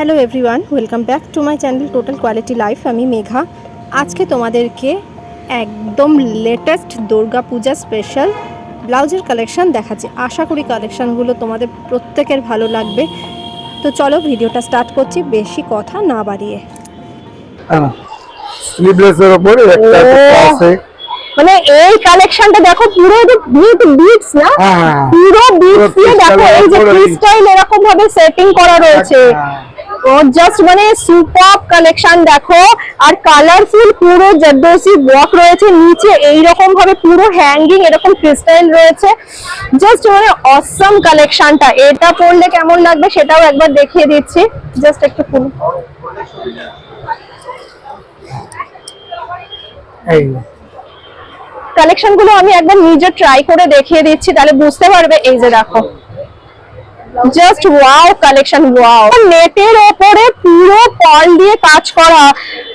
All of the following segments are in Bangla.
Hello everyone welcome back to my channel total quality life আমি মেঘা। আজকে তোমাদেরকে একদম লেটেস্ট দুর্গা পূজা স্পেশাল ব্লাউজের কালেকশন দেখাচ্ছি। আশা করি কালেকশানগুলো তোমাদের প্রত্যেকের ভালো লাগবে। তো চলো ভিডিওটা স্টার্ট করছি বেশি কথা না বাড়িয়ে। স্লিভলেসের উপরে একটা আছে। মানে এই কালেকশনটা দেখো পুরো বিট বিটস না? হ্যাঁ। পুরো বিটস দিয়ে দেখো এই যে উপরে এরকম ভাবে সেটিং করা রয়েছে। ও জাস্ট মানে সুপার কালেকশন দেখো। আর কালারফুল পুরো জর্দোসি রয়েছে নিচে ভাবে পুরো হ্যাঙ্গিং এরকম ক্রিস্টাল রয়েছে। জাস্ট মানে অসম কালেকশনটা এটা পরলে কেমন লাগবে সেটাও একবার দেখিয়ে দিচ্ছি। জাস্ট একটু ফুল এই। কালেকশনগুলো আমি একবার নিজে ট্রাই করে দেখিয়ে দিচ্ছি তাহলে বুঝতে পারবে। এই যে দেখো। জাস্ট ওয়াও কালেকশন ওয়াও নেটের ওপরে পুরো পার্ল দিয়ে কাজ করা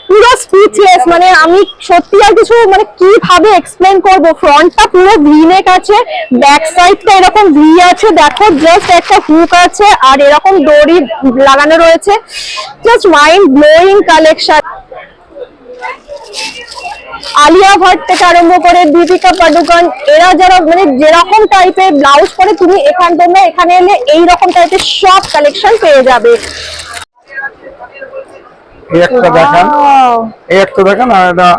পুরো স্পিচলেস মানে আমি সত্যি আর কিছু মানে কীভাবে এক্সপ্লেন করব? ফ্রন্টটা পুরো ভি নেক আছে ব্যাক সাইডটা এরকম ভি আছে দেখো জাস্ট একটা হুক আছে আর এরকম দড়ি লাগানো রয়েছে। Just mind blowing collection Alia Bhatt থেকে আরম্ভ করে দীপিকা পাডুকন এরা যারা মানে যেরকম টাইপের ব্লাউজ পরে তুমি এখান তোমরা এখানে এলে এইরকম টাইপের সব কালেকশন পেয়ে যাবে। এই একটা দেখান। এই একটা দেখান আর এটা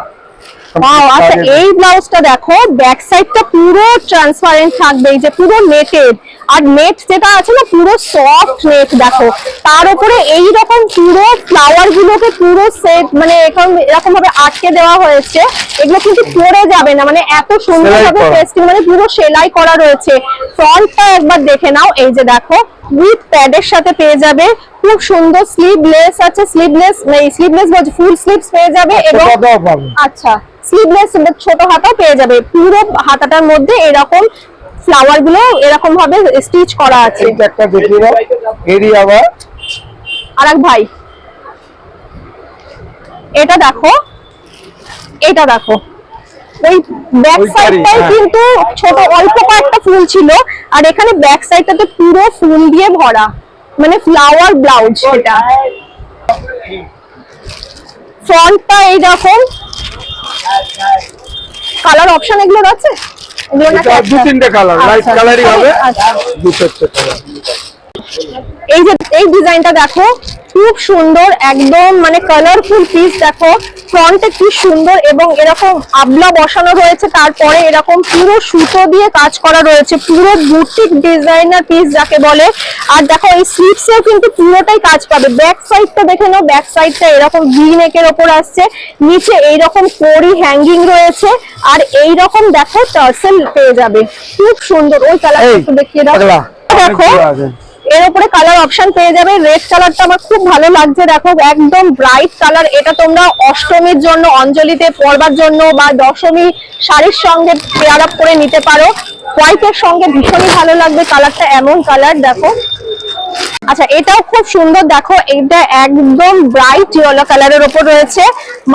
Wow, আচ্ছা এই ব্লাউজটা দেখো ব্যাক সাইডটা পুরো ট্রান্সপারেন্ট থাকবে এই যে পুরো নেটেড আর নেট যেটা আছে না পুরো সফট নেট দেখো। তার উপরে এই রকম পুরো ফ্লাওয়ার গুলোকে পুরো সেট মানে এরকম এরকম ভাবে আটকে দেওয়া হয়েছে। এগুলো কিন্তু পড়ে যাবে না মানে এত সুন্দর ভাবে। মানে পুরো সেলাই করা রয়েছে। ফ্রন্টটা একবার দেখে নাও এই যে দেখো উইথ প্যাডের সাথে পেয়ে যাবে। খুব সুন্দর স্লিভলেস আছে স্লিভলেস মানে স্লিভলেস বলছে ফুল স্লিভস পেয়ে যাবে এবং আচ্ছা স্লিভলেস ছোট হাতাও পেয়ে যাবে। পুরো হাতাটার মধ্যে এরকম ফ্লাওয়ারগুলো এরকম ভাবে স্টিচ করা আছে। একটা দেখিয়ে দাও। এরই আবার। আর এক ভাই। এটা দেখো এটা দেখো। ওই ব্যাক সাইডটাই হ্যাঁ। কিন্তু ছোট অল্প কয়েকটা ফুল ছিল। আর এখানে ব্যাক সাইডটাতে পুরো ফুল দিয়ে ভরা। মানে ফ্লাওয়ার ব্লাউজ এটা ফ্রন্টটা এই রকম কালার অপশন এগুলো আছে দু তিনটে কালার লাইট আচ্ছা, কালারই হবে। আচ্ছা। দু চারটে কালার এই যে এই ডিজাইনটা দেখো খুব সুন্দর একদম মানে কালারফুল পিস দেখো। ফ্রন্টে কি সুন্দর এবং এরকম আবলা বসানো রয়েছে তারপরে এরকম পুরো সুতো দিয়ে কাজ করা রয়েছে পুরো বুটিক ডিজাইনার পিস যাকে বলে। আর দেখো এই স্লিপসেও কিন্তু পুরোটাই কাজ পাবে। ব্যাক সাইডটা দেখে নাও ব্যাক সাইডটা এরকম ভি নেকের ওপর আসছে নিচে এইরকম কড়ি হ্যাঙ্গিং রয়েছে আর এই রকম দেখো টার্সেল পেয়ে যাবে। খুব সুন্দর। ওই কালার এই একটু দেখিয়ে দাও। দেখো। এর উপরে কালার অপশন পেয়ে যাবে। রেড কালারটা আমার খুব ভালো লাগছে। দেখো, একদম ব্রাইট কালার এটা তোমরা অষ্টমীর জন্য, অঞ্জলিতে পরবার জন্য বা দশমী শাড়ির সঙ্গে পেয়ার আপ করে নিতে পারো। হোয়াইটের সঙ্গে ভীষণই ভালো লাগবে কালারটা এমন কালার দেখো। আচ্ছা এটাও খুব সুন্দর। দেখো এটা একদম ব্রাইট ইয়েলো কালারের উপর রয়েছে।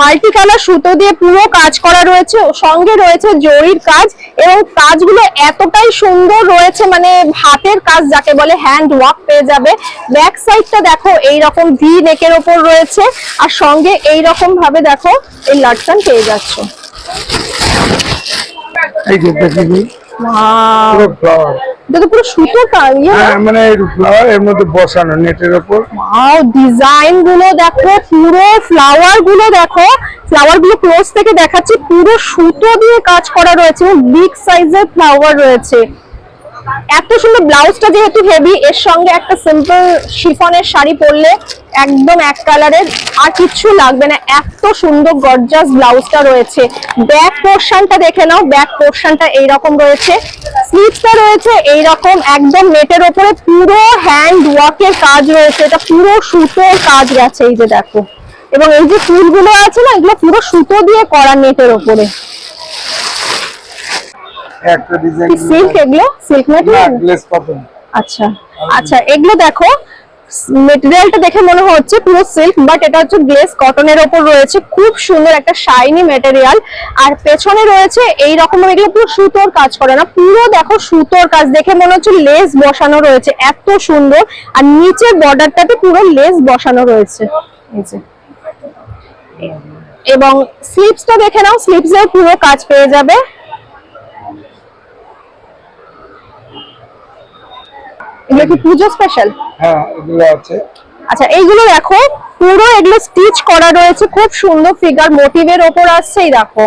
মাল্টি কালার সুতো দিয়ে পুরো কাজ করা রয়েছে। সঙ্গে রয়েছে জরির কাজ এবং কাজগুলো এতটাই সুন্দর রয়েছে মানে হাতের কাজ যাকে বলে হ্যান্ড ওয়ার্ক পেয়ে যাবে। ব্যাক সাইডটা দেখো এই রকম ভি নেকের ওপর রয়েছে। আর সঙ্গে এই রকম ভাবে দেখো এই লাটকান পেয়ে যাচ্ছ। এই যে দেখিনি পুরো সুতো ইয়ে হ্যাঁ মানে ফ্লাওয়ার এর মধ্যে বসানো নেটের উপর ওয়াও ডিজাইনগুলো দেখো পুরো ফ্লাওয়ারগুলো দেখো ফ্লাওয়ারগুলো ক্লোজ থেকে দেখাচ্ছি পুরো সুতো দিয়ে কাজ করা রয়েছে বিগ সাইজের ফ্লাওয়ার রয়েছে। এত সুন্দর ব্লাউজটা যেহেতু হেভি এর সঙ্গে একটা সিম্পল শিফনের শাড়ি পরলে একদম এক কালারের আর কিচ্ছু লাগবে না। এত সুন্দর গর্জাস ব্লাউজটা রয়েছে। ব্যাক পোর্শনটা দেখে নাও ব্যাক পোর্শনটা এইরকম রয়েছে। স্লিভসটা রয়েছে এইরকম, একদম নেটের ওপরে পুরো হ্যান্ড ওয়ার্কের কাজ রয়েছে। এটা পুরো সুতোর কাজ গেছে, এই যে দেখো। এবং এই যে ফুলগুলো আছে না, এগুলো পুরো সুতো দিয়ে করা নেটের ওপরে। একটা ডিজাইন সিল্ক এগুলো? সিল্ক মেটেরিয়াল গ্লেস কটন আচ্ছা আচ্ছা এগুলো দেখো মেটেরিয়ালটা দেখে মনে হচ্ছে পুরো সিল্ক বাট এটা হচ্ছে গ্লেস কটনের ওপর রয়েছে। খুব সুন্দর একটা শাইনি মেটেরিয়াল আর পেছনে রয়েছে এই রকম এগুলো পুরো সুতোর কাজ করে না। পুরো দেখো সুতোর কাজ। দেখে মনে হচ্ছে লেস বসানো রয়েছে। এত সুন্দর। আর নিচের বর্ডারটাতে পুরো লেস বসানো রয়েছে। এই যে। এবং স্লিপসটা দেখে নাও। স্লিপসেও পুরো কাজ পেয়ে যাবে। এগুলো কি পুজো স্পেশাল হ্যাঁ এগুলো আছে। আচ্ছা এইগুলো দেখো পুরো এগুলো স্টিচ করা রয়েছে খুব সুন্দর ফিগার মোটিভের ওপর আসছে এই দেখো।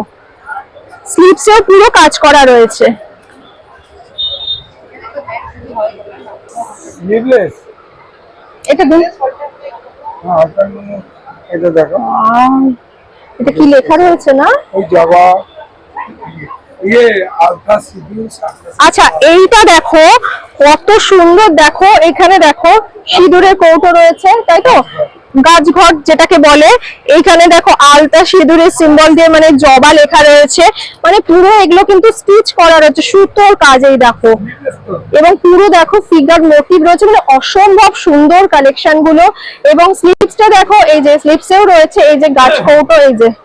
স্লিপসেও পুরো কাজ করা রয়েছে। স্লিভলেস এটা দিন হ্যাঁ এটা দেখো। এটা কি লেখা রয়েছে না? ওই জবা আচ্ছা এইটা দেখো, কত সুন্দর দেখো, এখানে দেখো, সিঁদুরের কৌটো রয়েছে, তাই তো? গাছঘট যেটাকে বলে, এইখানে দেখো আলতা সিঁদুরের সিম্বল দিয়ে মানে জবা লেখা রয়েছে। মানে পুরো এগুলো কিন্তু স্টিচ করা রয়েছে, সুতোর কাজেই দেখো। এবং পুরো দেখো ফিগার মোটিভ রয়েছে মানে অসম্ভব সুন্দর কালেকশনগুলো। এবং স্লিপসটা দেখো, এই যে স্লিপসেও রয়েছে, এই যে গাছ কৌটো, এই যে।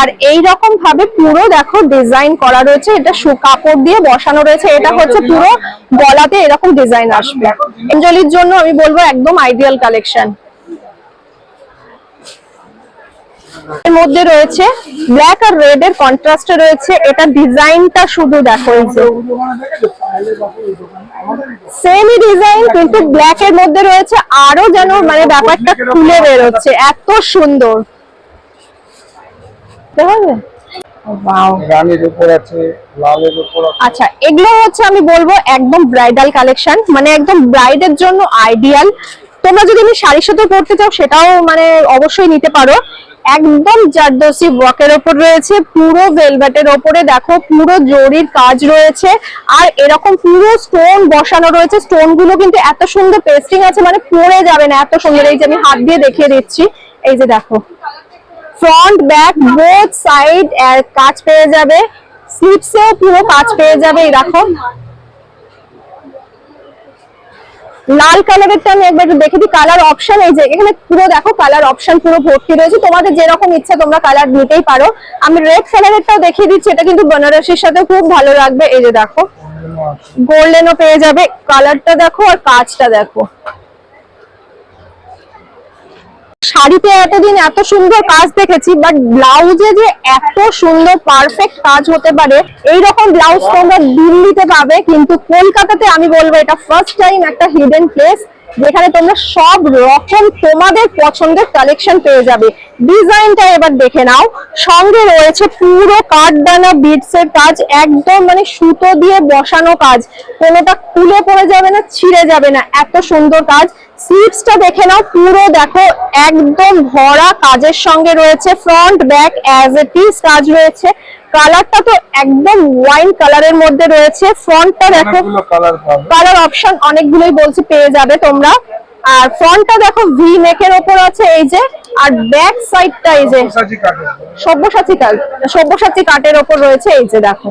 আর এই রকম ভাবে পুরো দেখো ডিজাইন করা রয়েছে। এটা সু- কাপড় দিয়ে বসানো রয়েছে। এটা হচ্ছে পুরো গলাতে এরকম ডিজাইন আসবে। অঞ্জলির জন্য আমি বলব একদম আইডিয়াল কালেকশন এর মধ্যে রয়েছে ব্ল্যাক আর রেড এর কন্ট্রাস্টে রয়েছে। এটা ডিজাইনটা শুধু দেখো এই যে। সেমই ডিজাইন কিন্তু ব্ল্যাক এর মধ্যে রয়েছে আরও যেন মানে ব্যাপারটা খুলে বেরোচ্ছে। এত সুন্দর। আচ্ছা এগুলো হচ্ছে আমি বলব একদম ব্রাইডাল কালেকশন মানে একদম ব্রাইডের জন্য আইডিয়াল তোমরা যদি আমি শাড়ির সাথে পড়তে চাও সেটাও মানে অবশ্যই নিতে পারো। একদম জারদোসি ওয়াকের ওপর রয়েছে, পুরো ভেলভেটের ওপরে দেখো, পুরো জরির কাজ রয়েছে। আর এরকম পুরো স্টোন বসানো রয়েছে স্টোনগুলো কিন্তু এত সুন্দর পেস্টিং আছে মানে পড়ে যাবে না এত সুন্দর। এই যে আমি হাত দিয়ে দেখিয়ে দিচ্ছি, এই যে দেখো। ফ্রন্ট ব্যাক বোথ সাইড কাজ পেয়ে যাবে। স্লিপসেও পুরো কাজ পেয়ে যাবে, এই দেখো। লাল কালারেরটা আমি একবার একটু দেখে দিই। কালার অপশন এই যে, এখানে পুরো দেখো কালার অপশন পুরো ভর্তি রয়েছে। তোমাদের যেরকম ইচ্ছা তোমরা কালার নিতেই পারো। আমি রেড কালারেরটাও দেখিয়ে দিচ্ছি, এটা কিন্তু বেনারসির সাথে খুব ভালো লাগবে। এই যে দেখো গোল্ডেনও পেয়ে যাবে। কালারটা দেখো আর কাজটা দেখো। শাড়িতে এতদিন এত সুন্দর কাজ দেখেছি বাট ব্লাউজে যে এত সুন্দর পারফেক্ট কাজ হতে পারে এই রকম ব্লাউজ তোমরা দিল্লিতে পাবে, কিন্তু কলকাতাতে আমি বলব এটা ফার্স্ট টাইম একটা হিডেন প্লেস যেখানে তোমরা সব রকম তোমাদের পছন্দের কালেকশন পেয়ে যাবে। ডিজাইনটা এবার দেখে নাও। সঙ্গে রয়েছে পুরো কাঠদানা বিটস এর কাজ, একদম মানে সুতো দিয়ে বসানো কাজ। কোনোটা খুলে পড়ে যাবে না, ছিঁড়ে যাবে না। এত সুন্দর কাজ। স্লিভসটা দেখে নাও, পুরো দেখো, একদম ভরা কাজের সঙ্গে রয়েছে। Front back as a piece কাজ রয়েছে। কালারটা তো একদম ওয়াইন কালারের মধ্যে রয়েছে। ফ্রন্টটা দেখো কালার অপশন অনেকগুলোই বলছি পেয়ে যাবে তোমরা। আর ফ্রন্টটা দেখো ভি নেকের ওপর আছে এই যে আর ব্যাক সাইডটা এই যে সাজি কাটে সব্যসাচী কাল সব্যসাচী কাটের ওপর রয়েছে এই যে দেখো।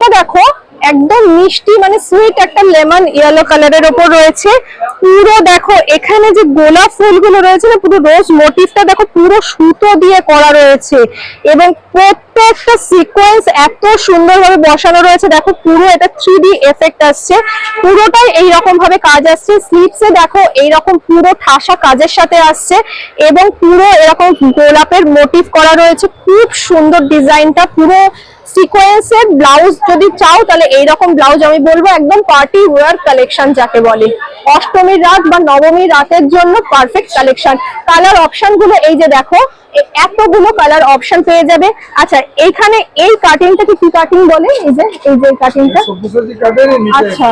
হয়ে দেখো একদম মিষ্টি মানে সুইট একটা লেমন ইয়েলো কালারের ওপর রয়েছে। পুরো দেখো, এখানে যে গোলাপ ফুলগুলো রয়েছে না, পুরো রোজ মোটিভটা দেখো, পুরো সুতো দিয়ে করা রয়েছে। এবং প্রত্যেকটা সিকোয়েন্স এত সুন্দরভাবে বসানো রয়েছে। দেখো, পুরো এটা থ্রি ডি এফেক্ট আসছে। পুরোটাই এইরকম ভাবে কাজ আসছে। স্লিপসে দেখো, এইরকম পুরো ঠাসা কাজের সাথে আসছে। এবং পুরো এরকম গোলাপের মোটিভ করা রয়েছে। খুব সুন্দর ডিজাইনটা পুরো সিকোয়েন্সের ব্লাউজ যদি চাও তাহলে এইরকম ব্লাউজ আমি বলব একদম পার্টি ওয়ার কালেকশন যাকে বলে। অষ্টমীর রাত বা নবমীর রাতের জন্য পারফেক্ট কালেকশন। কালার অপশনগুলো এই যে দেখো এতগুলো কালার অপশন পেয়ে যাবে। আচ্ছা এইখানে এই কাটিংটাকে কি কাটিং বলে? এই যে এই যে কাটিংটা আচ্ছা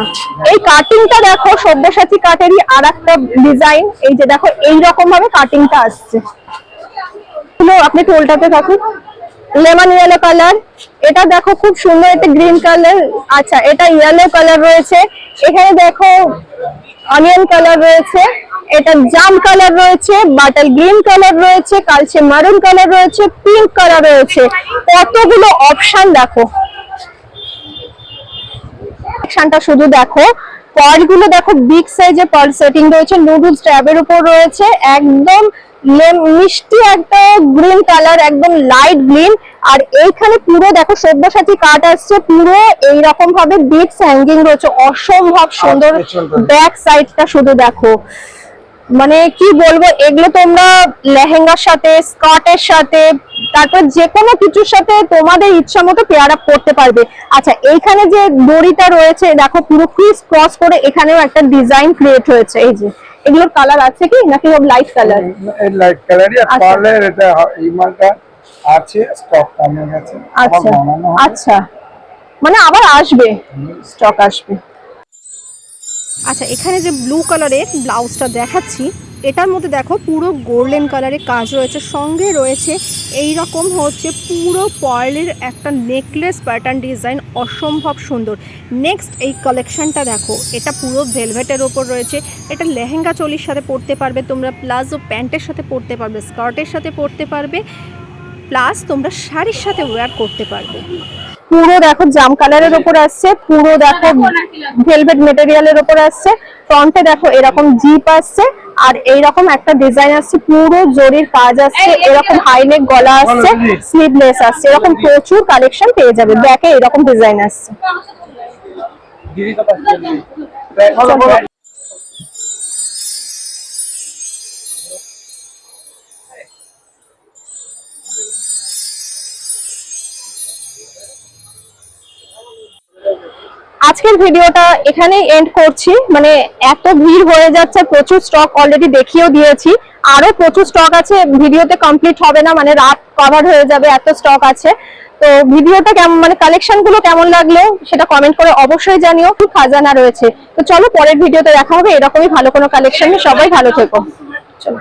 এই কাটিংটা দেখো সব্যসাচী কাটেরই আর একটা ডিজাইন এই যে দেখো এই রকম ভাবে কাটিংটা আসছে। আপনি টোলটাতে থাকুন। Lemon yellow colour. এটা দেখো খুব সুন্দর একটা গ্রিন কালার। আচ্ছা এটা ইয়েলো কালার রয়েছে। এখানে দেখো অনিয়ন কালার রয়েছে। এটা জাম কালার রয়েছে বাটাল গ্রিন কালার রয়েছে, কালচে মারুন কালার রয়েছে, পিঙ্ক কালার রয়েছে। কতগুলো অপশন দেখো। কালেকশনটা শুধু দেখো। গুলো দেখো বিগ সাইজের পার্ল সেটিং রয়েছে নুডলস ট্যাবের উপর রয়েছে একদম মিষ্টি একটা গ্রিন কালার একদম লাইট গ্রিন আর এইখানে পুরো দেখো সব্যসাচী কাট আসছে পুরো এইরকম ভাবে বিটস হ্যাঙ্গিং রয়েছে অসম্ভব সুন্দর। ব্যাক সাইডটা শুধু দেখো মানে কি বলব এগুলো তোমরা লেহেঙ্গার সাথে স্কার্টের সাথে তারপর যে কোনো কিছুর সাথে তোমাদের ইচ্ছা মতো পেয়ার আপ করতে পারবে। আচ্ছা এইখানে যে দড়িটা রয়েছে দেখো পুরো ক্রিস ক্রস করে এখানেও একটা ডিজাইন ক্রিয়েট হয়েছে। এই যে এগুলোর কালার আছে কি? নাকি সব লাইট কালার লাইট কালারই আর। পার্লের এটা এই মালটা আছে স্টক কমে গেছে। আচ্ছা। আচ্ছা। মানে আবার আসবে। স্টক আসবে। আচ্ছা এখানে যে ব্লু কালারের ব্লাউজটা দেখাচ্ছি, এটার মধ্যে দেখো পুরো গোল্ডেন কালারের কাজ রয়েছে। সঙ্গে রয়েছে এই রকম হচ্ছে পুরো পয়েলের একটা নেকলেস প্যাটার্ন ডিজাইন অসম্ভব সুন্দর। নেক্সট এই কালেকশনটা দেখো, এটা পুরো ভেলভেটের ওপর রয়েছে। এটা লেহেঙ্গা চলির সাথে পরতে পারবে তোমরা প্লাজো প্যান্টের সাথে পরতে পারবে স্কার্টের সাথে পরতে পারবে প্লাস তোমরা শাড়ির সাথে ওয়্যার করতে পারবে। পুরো দেখো জাম কালারের উপর আসছে পুরো দেখো ভেলভেট মেটেরিয়ালের উপর আসছে ফ্রন্টে দেখো এরকম জিপ আসছে আর এইরকম একটা ডিজাইন আসছে পুরো জরির কাজ আসছে এরকম হাইনেক গলা আসছে স্লিভলেস আসছে এরকম প্রচুর কালেকশন পেয়ে যাবে ব্যাকে এরকম ডিজাইন আসছে। ভিডিওটা এখানেই এন্ড করছি। মানে এত ভিড় হয়ে যাচ্ছে, প্রচুর স্টক অলরেডি দেখিয়েও দিয়েছি। আরও প্রচুর স্টক আছে, ভিডিওতে কমপ্লিট হবে না মানে রাত কভার হয়ে যাবে, এত স্টক আছে। তো ভিডিওটা কেমন মানে কালেকশনগুলো কেমন লাগল সেটা কমেন্ট করে অবশ্যই জানিও। খুব খাজানা রয়েছে। তো চলো পরের ভিডিওতে দেখা হবে, এরকমই ভালো কোনো কালেকশন সবাই ভালো থেকো। চলো।